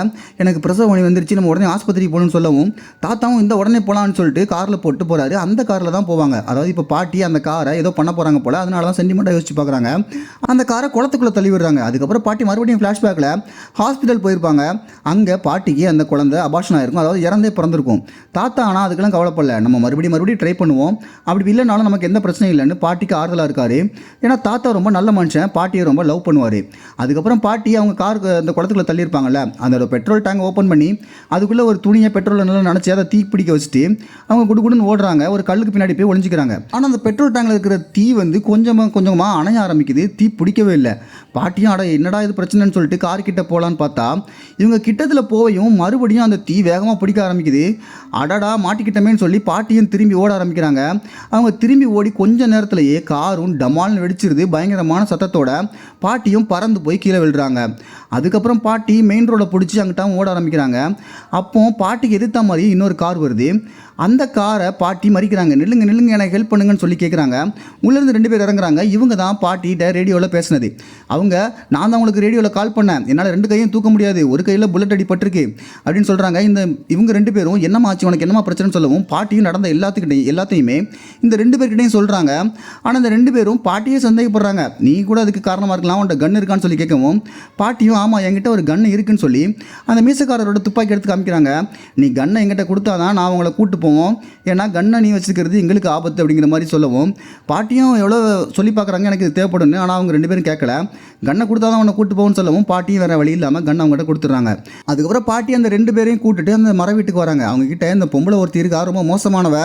எனக்கு பிரசவ வழி வந்துருச்சு நம்ம உடனே ஆஸ்பத்திரிக்கு போகணும்னு சொல்லவும். தாத்தாவும் இந்த உடனே போகலான்னு சொல்லிட்டு காரில் போட்டு போகிறாரு அந்த காரில் தான் போவாங்க. அதாவது இப்போ பாட்டி அந்த காரை ஏதோ பண்ண போகிறாங்க போல். அதனால தான் சென்டிமெண்ட்டாக யோசிச்சு பார்க்குறாங்க அந்த காரை குளத்துக்குள்ளே தள்ளி விடுறாங்க. அதுக்கப்புறம் பாட்டி மறுபடியும் ஃப்ளாஷ்பேக்கில் ஹாஸ்பிட்டல் போயிருப்பாங்க. அங்கே பாட்டிக்கு அந்த குழந்தை அபாஷன் ஆயிருக்கும். அதாவது இறந்தே பிறந்திருக்கும். தாத்தா ஆனால் அதுக்கெல்லாம் கவலைப்படல. நம்ம மறுபடியும் மறுபடியும் ட்ரை பண்ணுவோம். அப்படி இல்லைனாலும் நமக்கு எந்த பிரச்சனையும் இல்லைன்னு பாட்டிக்கு ஆறுதலாக இருக்கார். ஏன்னா தாத்தா ரொம்ப நல்ல மனுஷன் பாட்டியை ரொம்ப லவ் பண்ணுவார். அதுக்கப்புறம் பாட்டி அவங்க கார் அந்த குளத்துக்குள்ளே தள்ளியிருப்பாங்கல்ல அந்த பெட்ரோல் டேங்க் ஓப்பன் பண்ணி அதுக்குள்ளே ஒரு துணியை பெட்ரோல் நல்லா நினச்சி அதை தீ பிடிக்க வச்சுட்டு அவங்க குடுகுடுன்னு ஓடுறாங்க. ஒரு கல்லுக்கு பின்னாடி போய் ஒழிஞ்சிக்கிறாங்க ஆனால் அந்த பெட்ரோல் டேங்கில் இருக்கிற தீ வந்து கொஞ்சமாக கொஞ்சமாக அணைய ஆரம்பிக்குது. தீ பிடிக்கவே இல்லை. பாட்டியும் அட என்னடா இது பிரச்சனைன்னு சொல்லிட்டு கார் கிட்ட போகலான்னு பார்த்தா இவங்க கிட்டத்தில் போவையும் மறுபடியும் அந்த தீ வேகமாக பிடிக்க ஆரம்பிக்குது. அடடா மாட்டிக்கிட்டமேன்னு சொல்லி பாட்டியும் திரும்பி ஓட ஆரம்பிக்கிறாங்க. அவங்க திரும்பி ஓடி கொஞ்ச நேரத்திலேயே காரும் டமால்னு வெடிச்சிருது. பயங்கரமான சத்தத்தோட பாட்டியும் பறந்து போய் கீழே விழுறாங்க. அதுக்கப்புறம் பாட்டி மெயின் ரோடை பிடிச்சி அங்கிட்ட ஓட ஆரம்பிக்கிறாங்க. அப்போ பாட்டிக்கு எதிர்த்த மாதிரி இன்னொரு கார் வருது. அந்த காரை பாட்டி மறிக்கிறாங்க. நில்லுங்க நில்லுங்க எனக்கு ஹெல்ப் பண்ணுங்கன்னு சொல்லி கேட்குறாங்க உள்ளேருந்து ரெண்டு பேர் இறங்குறாங்க. இவங்க தான் பாட்டிகிட்ட ரேடியோவில் பேசினது. அவங்க நான் தான் உங்களுக்கு ரேடியோவில் கால் பண்ணேன். என்னால் ரெண்டு கையும் தூக்க முடியாது. ஒரு கையில் புல்லட் அடிப்பட்டிருக்கு அப்படின்னு சொல்கிறாங்க இந்த இவங்க ரெண்டு பேரும் என்னம்மா ஆச்சு? உனக்கு என்னம்மா பிரச்சனைன்னு சொல்லவும் பாட்டியும் நடந்த எல்லாத்துக்கிட்டையும் எல்லாத்தையுமே இந்த ரெண்டு பேர்கிட்டையும் சொல்கிறாங்க ஆனால் இந்த ரெண்டு பேரும் பாட்டியே சந்தேகப்படுறாங்க. நீ கூட அதுக்கு காரணமாக இருக்கலாம். உன்ட்ட கன் இருக்கான்னு சொல்லி கேட்கவும் பாட்டியும் ஆமாம் என்கிட்ட ஒரு கன் இருக்குன்னு சொல்லி அந்த மீசக்காரரோட துப்பாக்கி எடுத்து காமிக்கிறாங்க. நீ கன்னை என்கிட்ட கொடுத்தாதான் நான் அவங்கள கூட்டு போவோம் ஏன்னா கன்னை நீ வச்சுக்கிறது எங்களுக்கு ஆபத்து அப்படிங்கிற மாதிரி சொல்லவும். பாட்டியும் எவ்வளோ சொல்லி பார்க்குறாங்க எனக்கு இது தேவைப்படும்னு ஆனால் அவங்க ரெண்டு பேரும் கேட்கல. கன்னை கொடுத்தா தான் அவனை கூட்டு போகணும்னு சொல்லவும் பாட்டியும் வேறு வழி இல்லாமல் கன்னை அவங்ககிட்ட கொடுத்துட்றாங்க. அதுக்கப்புறம் பாட்டி அந்த ரெண்டு பேரையும் கூட்டிட்டு அந்த மர வீட்டுக்கு வராங்க. அவங்கக்கிட்ட இந்த பொம்பளை ஒருத்தி இருக்கா ரொம்ப மோசமானவ.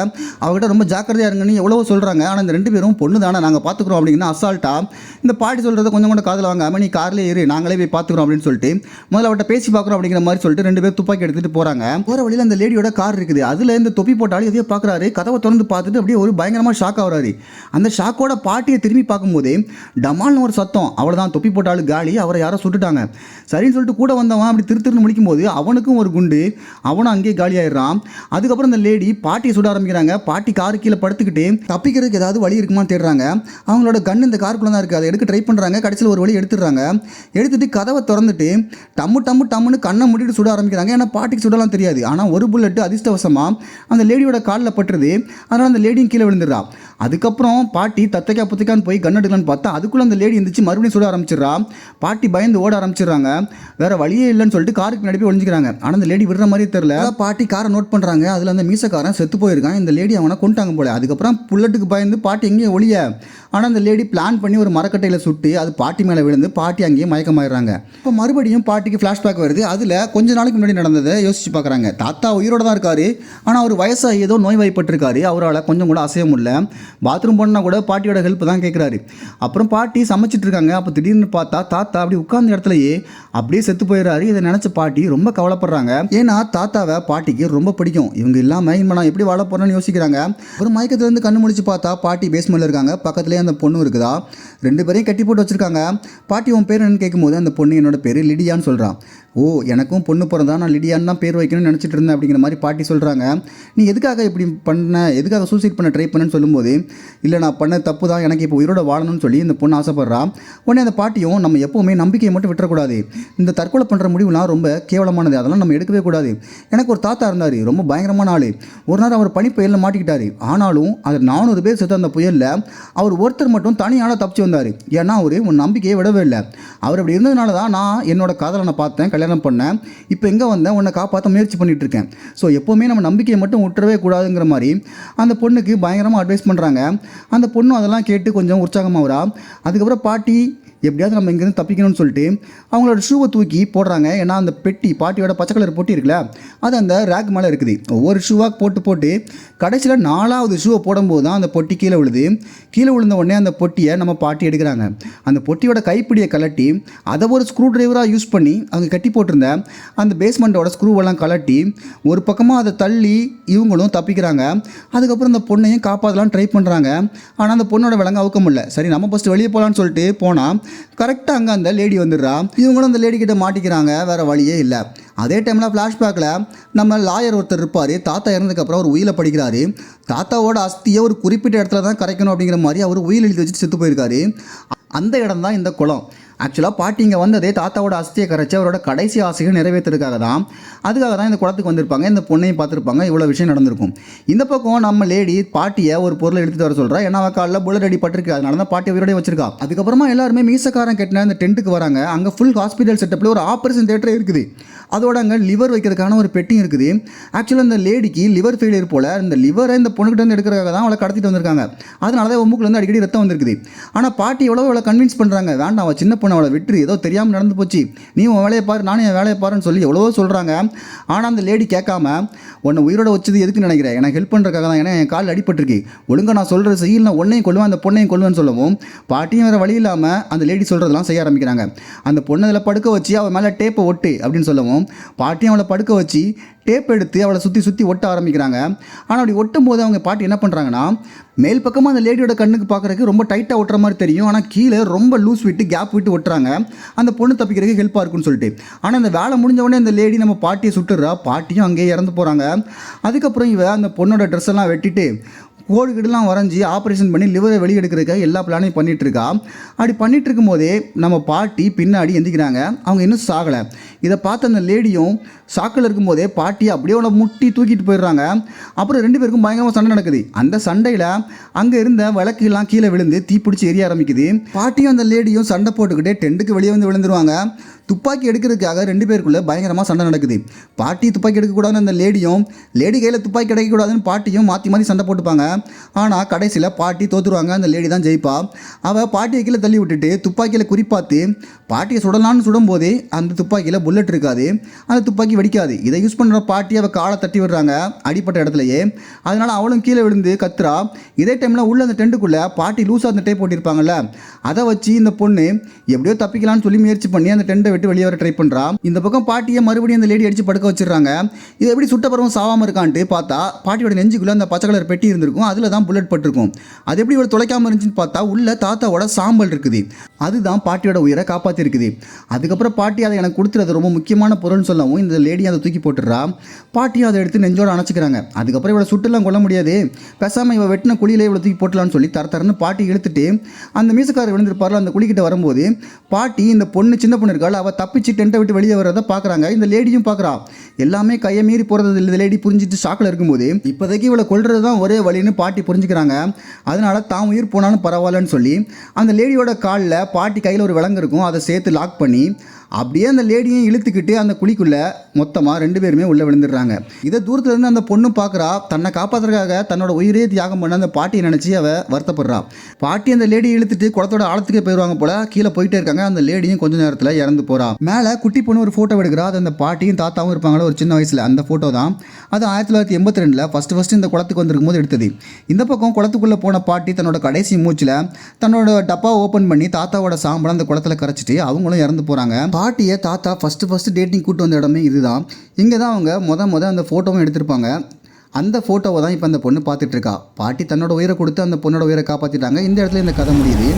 அவகிட்ட ரொம்ப ஜாக்கிரதையாக இருங்கன்னு எவ்வளோ சொல்கிறாங்க ஆனால் இந்த ரெண்டு பேரும் பொண்ணு தானே நாங்கள் பார்த்துக்குறோம் அப்படிங்கன்னா அசால்ட்டாக இந்த பாட்டி சொல்கிறத கொஞ்சம் கூட காதில் வாங்காம நீ கார்லேயே இரு நாங்களே போய் பார்த்துக்குறோம் அப்படின்னு சொல்லிட்டு முதல்ல அவட்ட பேசி பார்க்குறோம் அப்படிங்கிற மாதிரி சொல்லிட்டு ரெண்டு பேர் துப்பாக்கி எடுத்துகிட்டு போகிறாங்க போகிற வழியில் அந்த லேடியோட கார் இருக்குது. அதில் இந்த தொப்பி போட்டாலும் எதையோ பார்க்குறாரு. கதவை திறந்து பார்த்துட்டு அப்படியே ஒரு பயங்கரமாக ஷாக் ஆகுறாரு அந்த ஷாக்கோட பாட்டியை திரும்பி பார்க்கும்போது டமால்னு ஒரு சத்தம். அவ்வளோதான் தொப்பி போட்டாலும் காலி அவரை யாரோ சுட்டுட்டாங்க. சரின்னு சொல்லிட்டு கூட வந்தவன் அப்படி திரு திருன்னு முடிக்கும் போது அவனுக்கும் ஒரு குண்டு. அவனும் அங்கேயே காலி ஆயிடுறான் அதுக்கப்புறம் இந்த லேடி பாட்டியை சுட ஆரம்பிக்கிறாங்க. பாட்டி காரு கீழே படுத்துக்கிட்டு தப்பிக்கிறதுக்கு ஏதாவது வழி இருக்குமான்னு தேடுறாங்க. அவங்களோட கன் இந்த காருக்குள்ளே தான் இருக்குது அதை எடுக்க ட்ரை பண்ணுறாங்க கடைசியில் ஒரு வழி எடுத்துடுறாங்க. எடுத்துட்டு கதவை திறந்துட்டு டம்மு டம்மு டம்முன்னு கண்ணை முடிட்டு சுட ஆரம்பிக்கிறாங்க. ஏன்னா பாட்டிக்கு சுடலாம் தெரியாது. ஆனால் ஒரு புல்லட்டு அதிர்ஷ்டவசமாக அந்த லேடியோட காலில் பட்டுருது. அதனால் அந்த லேடியும் கீழே விழுந்துடுறா. அதுக்கப்புறம் பாட்டி தத்தைக்கா புத்தைக்கான்னு போய் கன் எடுக்கலான்னு பார்த்தா அதுக்குள்ளே அந்த லேடி இருந்துச்சு மறுபடியும் சுட ஆரம்பிச்சிடுறா. பாட்டி பயந்து ஓட ஆரம்பிச்சிடுறாங்க. வேற வழியே இல்லைன்னு சொல்லிட்டு காருக்கு பின்னாடி போய் ஒழிஞ்சிக்கிறாங்க ஆனால் அந்த லேடி விடுற மாதிரியே தெரில பாட்டி காரை நோட் பண்ணுறாங்க அதில் அந்த மீசக்காரன் செத்து போயிருக்கான். இந்த லேடி அவனை கொண்டாங்க போல. அதுக்கப்புறம் புல்லட்டுக்கு பயந்து பாட்டி எங்கேயும் ஒழிய ஆனால் அந்த லேடி பிளான் பண்ணி ஒரு மரக்கட்டையில் சுட்டு அது பாட்டி மேலே விழுந்து பாட்டி அங்கேயே மயக்கமாயிடுறாங்க. இப்போ மறுபடியும் பாட்டிக்கு ஃப்ளாஷ்பேக் வருது. அதில் கொஞ்ச நாளைக்கு முன்னாடி நடந்ததை யோசிச்சு பார்க்குறாங்க தாத்தா உயிரோட தான் இருக்காரு. ஆனால் அவர் வயசாக ஏதோ நோய் வாய்ப்பட்டிருக்காரு அவரால் கொஞ்சம் கூட அசைய முடியல பாத்ரூம் போனால் கூட பாட்டியோட ஹெல்ப் தான் கேட்குறாரு. அப்புறம் பாட்டி சமைச்சிட்டு இருக்காங்க அப்போ திடீர்னு பார்த்தா தாத்தா அப்படி உட்கார்ந்த இடத்துலயே அப்படியே செத்து போயிடுறாரு. இதை நினச்ச பாட்டி ரொம்ப கவலைப்படுறாங்க. ஏன்னா தாத்தாவை பாட்டிக்கு ரொம்ப பிடிக்கும். இவங்க இல்லாமல் இனிமே நான் எப்படி வாழ போகிறேன்னு யோசிக்கிறாங்க. ஒரு மயக்கத்துலேருந்து கண்ணு முழிச்சு பார்த்தா பாட்டி பேஸ்மெண்ட்டில் இருக்காங்க. பக்கத்துலேயே அந்த பொண்ணு இருக்குதா? ரெண்டு பேரையும் கட்டி போட்டு வச்சிருக்காங்க. பாட்டி உன் பேர் என்னன்னு கேட்கும்போது அந்த பொண்ணு என்னோட பேர் லிடியான்னு சொல்கிறான் ஓ எனக்கும் பொண்ணு பிறந்தா நான் லிடியான்னு தான் பேர் வைக்கணும்னு நினச்சிட்டு இருந்தேன் அப்படிங்கிற மாதிரி பாட்டி சொல்கிறாங்க நீ எதுக்காக இப்படி பண்ண எதுக்காக சூசைட் பண்ண ட்ரை பண்ணேன்னு சொல்லும்போது இல்லை நான் பண்ண தப்பு தான் எனக்கு இப்போ உயிரோட வாழணும்னு சொல்லி இந்த பொண்ணு ஆசைப்பட்றா. உடனே அந்த பாட்டியும் நம்ம எப்போவுமே நம்பிக்கையை மட்டும் விட்டுறக்கூடாது. இந்த தற்கொலை பண்ணுற முடிவுலாம் ரொம்ப கேவலமானது. அதெல்லாம் நம்ம எடுக்கவே கூடாது. எனக்கு ஒரு தாத்தா இருந்தார் ரொம்ப பயங்கரமான ஆள். ஒரு நாள் அவர் பனி புயலில் மாட்டிக்கிட்டார். ஆனாலும் அது நானூறு பேர் செத்து அந்த புயலில் அவர் ஒருத்தர் மட்டும் தனியால தப்பிச்சு வந்தார். ஏன்னா அவர் உன் நம்பிக்கையை விடவே இல்லை. அவர் அப்படி இருந்ததுனால தான் நான் என்னோட காதலை நான் பார்த்தேன் கல்யாணம் பண்ணேன் இப்போ எங்கே வந்தேன் உன்னை காப்பாற்ற முயற்சி பண்ணிகிட்டு இருக்கேன் ஸோ எப்போவுமே நம்ம நம்பிக்கையை மட்டும் விட்டுறவே கூடாதுங்கிற மாதிரி அந்த பொண்ணுக்கு பயங்கரமாக அட்வைஸ் பண்ணுறாங்க அந்த பொண்ணும் அதெல்லாம் கேட்டு கொஞ்சம் உற்சாகமாகறா. அதுக்கப்புறம் பாட்டி எப்படியாவது நம்ம இங்கேருந்து தப்பிக்கணும்னு சொல்லிட்டு அவங்களோட ஷூவை தூக்கி போடுறாங்க. ஏன்னா அந்த பெட்டி பாட்டியோட பச்சை கலர் பொட்டி இருக்குல்ல அது அந்த ரேக் மேலே இருக்குது. ஒவ்வொரு ஷூவாக போட்டு போட்டு கடைசியில் நாலாவது ஷூவை போடும்போது தான் அந்த பொட்டி கீழே விழுது. கீழே விழுந்த உடனே அந்த பொட்டியை நம்ம பாட்டி எடுக்கிறாங்க. அந்த பொட்டியோட கைப்பிடியை கலட்டி அதை ஒரு ஸ்க்ரூ டிரைவராக யூஸ் பண்ணி அவங்க கட்டி போட்டிருந்த அந்த பேஸ்மெண்ட்டோட ஸ்க்ரூவெல்லாம் கலட்டி ஒரு பக்கமாக அதை தள்ளி இவங்களும் தப்பிக்கிறாங்க. அதுக்கப்புறம் அந்த பொண்ணையும் காப்பாற்றலாம் ட்ரை பண்ணுறாங்க ஆனால் அந்த பொண்ணோட விலங்கு அவுக்க முடியல. சரி நம்ம ஃபஸ்ட்டு வெளியே போகலான்னு சொல்லிட்டு போனால் கரெக்டாக அங்கே அந்த லேடி வந்துடுறா. இவங்களும் அந்த லேடி கிட்ட மாட்டிக்கிறாங்க வேறு வழியே இல்லை. அதே டைமில் ஃப்ளாஷ்பேக்கில் நம்ம லாயர் ஒருத்தர் இருப்பார். தாத்தா இறந்ததுக்கப்புறம் அவர் உயிலை படிக்கிறாரு. தாத்தாவோட அஸ்தியை ஒரு குறிப்பிட்ட இடத்துல தான் கரைக்கணும் அப்படிங்கிற மாதிரி அவர் உயில் எழுதி வச்சுட்டு செத்து போயிருக்காரு. அந்த இடம் தான் இந்த குளம். ஆக்சுவலாக பாட்டி இங்கே வந்ததே தாத்தாவோட அஸ்தியை கரைச்சி அவரோட கடைசி ஆசைகள் நிறைவேற்றுறதுக்காக தான். அதுக்காக தான் இந்த குளத்துக்கு வந்திருப்பாங்க. இந்த பொண்ணையும் பார்த்துருப்பாங்க. இவ்வளோ விஷயம் நடந்திருக்கும். இந்த பக்கம் நம்ம லேடி பாட்டியை ஒரு பொருளை எடுத்துகிட்டு வர சொல்கிறா ஏன்னா அவள் காலில் புல்லட் அடி பட்டிருக்கு. அதனால தான் பாட்டி உயிரோடய வச்சிருக்கா. அதுக்கப்புறமா எல்லாருமே மீசக்காரன் கட்டின அந்த டென்ட்டுக்கு வராங்க. அங்கே ஃபுல் ஹாஸ்பிட்டல் செட்டப்பில் ஒரு ஆப்ரேஷன் தேட்டரே இருக்குது. அதோட அங்கே லிவர் வைக்கிறதுக்கான ஒரு பெட்டிங் இருக்குது. ஆக்சுவலாக இந்த லேடிக்கு லிவர் ஃபெயிலியர் போல் இந்த லிவரை இந்த பொண்ணுகிட்ட வந்து எடுக்கிறதுக்காக தான் அவளை கடத்திட்டு வந்திருக்காங்க. அதனால தான் உமுக்குல இருந்து அடிக்கடி ரத்தம் வந்திருக்குது. ஆனால் பாட்டி எவ்வளோ அவளை கன்வின்ஸ் பண்ணுறாங்க வேண்டாம் அவள் சின்ன பொண்ணு அவளை விட்டுரு. ஏதோ தெரியாமல் நடந்து போச்சு. நீ உன் வேலையை பாரு நானும் என் வேலையை பாருன்னு சொல்லி எவ்வளவோ சொல்கிறாங்க ஆனால் அந்த லேடி கேட்காம உன்னை உயிரோட வச்சது எதுக்கு நினைக்கிறேன்? எனக்கு ஹெல்ப் பண்ணுறதுக்காக தான். ஏன்னா என் கால் அடிபட்டிருக்கு. ஒழுங்காக நான் சொல்கிற செய்யல நான் உன்னையும் கொள்வேன் அந்த பொண்ணையும் கொள்வேன்னு சொல்லவும் பாட்டியும் வேறு வழி இல்லாமல் அந்த லேடி சொல்கிறதெல்லாம் செய்ய ஆரம்பிக்கிறாங்க. அந்த பொண்ணை அதில் படுக்க வச்சு அவள் மேலே டேப்பை ஒட்டு அப்படின்னு சொல்லவும் பாட்டியும் அவளை படுக்க வச்சு டேப் எடுத்து அவளை சுற்றி சுற்றி ஒட்ட ஆரம்பிக்கிறாங்க. ஆனால் அப்படி ஒட்டும் போது அவங்க பாட்டி என்ன பண்ணுறாங்கன்னா மேல் பக்கமாக அந்த லேடியோட கண்ணுக்கு பார்க்குறதுக்கு ரொம்ப டைட்டாக ஒட்டுற மாதிரி தெரியும். ஆனால் கீழே ரொம்ப லூஸ் விட்டு கேப் விட்டு ஒட்டுறாங்க. அந்த பொண்ணு தப்பிக்கிறதுக்கு ஹெல்ப்பாக இருக்குன்னு சொல்லிட்டு. ஆனால் அந்த வேலை முடிஞ்ச உடனே அந்த லேடி நம்ம பாட்டியை சுட்டுறா. பாட்டியும் அங்கேயே இறந்து போகிறாங்க அதுக்கப்புறம் இவ அந்த பொண்ணோட ட்ரெஸ் எல்லாம் வெட்டிட்டு கோடு கிடலாம் வரைஞ்சி ஆப்ரேஷன் பண்ணி லிவரை வெளியெடுக்கிறதுக்காக எல்லா பிளானையும் பண்ணிகிட்ருக்கா இருக்கா. அப்படி பண்ணிட்டு இருக்கும்போதே நம்ம பாட்டி பின்னாடி எந்திக்கிறாங்க. அவங்க இன்னும் சாகலை. இதை பார்த்த அந்த லேடியும் சாக்கில் இருக்கும்போதே பாட்டியை அப்படியே அவனை முட்டி தூக்கிட்டு போயிடுறாங்க. அப்புறம் ரெண்டு பேருக்கும் பயங்கரமாக சண்டை நடக்குது. அந்த சண்டையில் அங்கே இருந்த விளக்குலாம் கீழே விழுந்து தீப்பிடிச்சு எரிய ஆரம்பிக்குது. பாட்டியும் அந்த லேடியும் சண்டை போட்டுக்கிட்டே டென்ட்டுக்கு வெளியே வந்து விழுந்துருவாங்க. துப்பாக்கி எடுக்கிறதுக்காக ரெண்டு பேருக்குள்ள பயங்கரமாக சண்டை நடக்குது. பாட்டி துப்பாக்கி எடுக்கக்கூடாதுன்னு அந்த லேடியும் லேடி கையில் துப்பாக்கி கிடைக்கக்கூடாதுன்னு பாட்டியும் மாற்றி மாற்றி சண்டை போட்டுப்பாங்க. ஆனால் கடைசியில் பாட்டி தோற்றுருவாங்க அந்த லேடி தான் ஜெயிப்பா. அவள் பாட்டியை கீழே தள்ளி விட்டுட்டு துப்பாக்கியில் குறிப்பாத்து பாட்டியை சுடலான்னு சுடும்போதே அந்த துப்பாக்கியில் புல்லட் இருக்காது அந்த துப்பாக்கி வெடிக்காது. இதை யூஸ் பண்ணுற பாட்டி அவள் காலை தட்டி விடுறாங்க. அடிப்பட்ட இடத்துலையே. அதனால் அவளும் கீழே விழுந்து கத்துறா. இதே டைமில் உள்ள அந்த டென்ட்டுக்குள்ளே பாட்டி லூஸாக அந்த டேப் போட்டிருப்பாங்கல்ல அதை வச்சு இந்த பொண்ணு எப்படியோ தப்பிக்கலாம்னு சொல்லி முயற்சி பண்ணி அந்த டென்ட்டை விட்டு வெளியே வர ட்ரை பண்ணுறா இந்த பக்கம் பாட்டியை மறுபடியும் அந்த லேடி அடித்து படுக்க வச்சிடுறாங்க. இது எப்படி சுட்டப்பறவும் சாவாமல் இருக்கான்ட்டு பார்த்தா பாட்டியோட நெஞ்சுக்குள்ளே அந்த பச்சை கலர் பெட்டி இருந்திருக்கும். அதில் தான் புல்லட் பட்டிருக்கும். அது எப்படி இவ்வளோ துளைக்காமல் இருந்துச்சுன்னு பார்த்தா உள்ள தாத்தாவோட சாம்பல் இருக்குது. அதுதான் பாட்டியோட உயிரை காப்பாற்றிருக்குது அதுக்கப்புறம் பாட்டி அதை எனக்கு கொடுத்துறது ரொம்ப முக்கியமான பொருள்னு சொல்லவும் இந்த லேடி அதை தூக்கி போட்டுடுறா. பாட்டியும் அதை எடுத்து நெஞ்சோடு அணைச்சிக்கிறாங்க. அதுக்கப்புறம் இவளை சுட்டுலாம் கொல்ல முடியாது. பேசாமல் இவள் வெட்டின குழியில இவ்வளோ தூக்கி போட்டலான்னு சொல்லி தர தரன்னு பாட்டி இழுத்துட்டு அந்த மீசக்காரர் விழுந்திருப்பார்ல அந்த குழிக்கிட்ட வரும்போது பாட்டி இந்த பொண்ணு சின்ன பொண்ணு இருக்காள் அவள் தப்பிச்சு டென்ட்டை விட்டு வெளியே வர்றதை பார்க்குறாங்க இந்த லேடியும் பார்க்குறா எல்லாமே கையை மீறி போகிறது இந்த லேடி புரிஞ்சிட்டு ஷாக்கில் இருக்கும்போது இப்போதைக்கு இவளை கொள்வது தான் ஒரே வழின்னு பாட்டி புரிஞ்சுக்கிறாங்க. அதனால தான் உயிர் போனாலும் பரவாயில்லன்னு சொல்லி அந்த லேடியோட காலில் பாட்டி கையில் ஒரு விலங்கு இருக்கும். அதை சேர்த்து லாக் பண்ணி அப்படியே அந்த லேடியும் இழுத்துக்கிட்டு அந்த குழிக்குள்ளே மொத்தமாக ரெண்டு பேருமே உள்ளே விழுந்துடுறாங்க. இதை தூரத்துல இருந்து அந்த பொண்ணு பார்க்குறா தன்னை காப்பாற்றுறதுக்காக தன்னோட உயிரே தியாகம் பண்ண அந்த பாட்டியை நினச்சி அவ வருத்தப்படுறா. பாட்டி அந்த லேடி இழுத்துட்டு குளத்தோட ஆழத்துக்கே போயிடுவாங்க போல கீழே போயிட்டே இருக்காங்க. அந்த லேடியும் கொஞ்ச நேரத்தில் இறந்து போறா. மேலே குட்டி பொண்ணு ஒரு ஃபோட்டோ எடுக்கிறா. அது அந்த பாட்டியும் தாத்தாவும் இருப்பாங்களா ஒரு சின்ன வயசில் அந்த ஃபோட்டோ தான். அது ஆயிரத்தி தொள்ளாயிரத்தி எண்பத்தி ரெண்டில் ஃபஸ்ட்டு ஃபஸ்ட்டு இந்த குளத்துக்கு வந்திருக்கும் போது எடுத்தது. இந்த பக்கம் குளத்துக்குள்ளே போன பாட்டி தன்னோட கடைசி மூச்சில் தன்னோட டப்பா ஓப்பன் பண்ணி தாத்தாவோட சாம்பலை அந்த குளத்துல கரைச்சிட்டு அவங்களும் இறந்து போகிறாங்க பாட்டியை தாத்தா ஃபஸ்ட்டு ஃபஸ்ட்டு டேட்டிங் கூட்டு வந்த இடமே இதுதான். இங்கே தான் அவங்க மொத மொதல் அந்த ஃபோட்டோவும் எடுத்திருப்பாங்க. அந்த ஃபோட்டோவை தான் இப்போ அந்த பொண்ணு பார்த்துட்டு இருக்கா. பாட்டி தன்னோட உயிரை கொடுத்து அந்த பொண்ணோட உயிரை காப்பாற்றிட்டாங்க இந்த இடத்துல இந்த கதை முடியுது.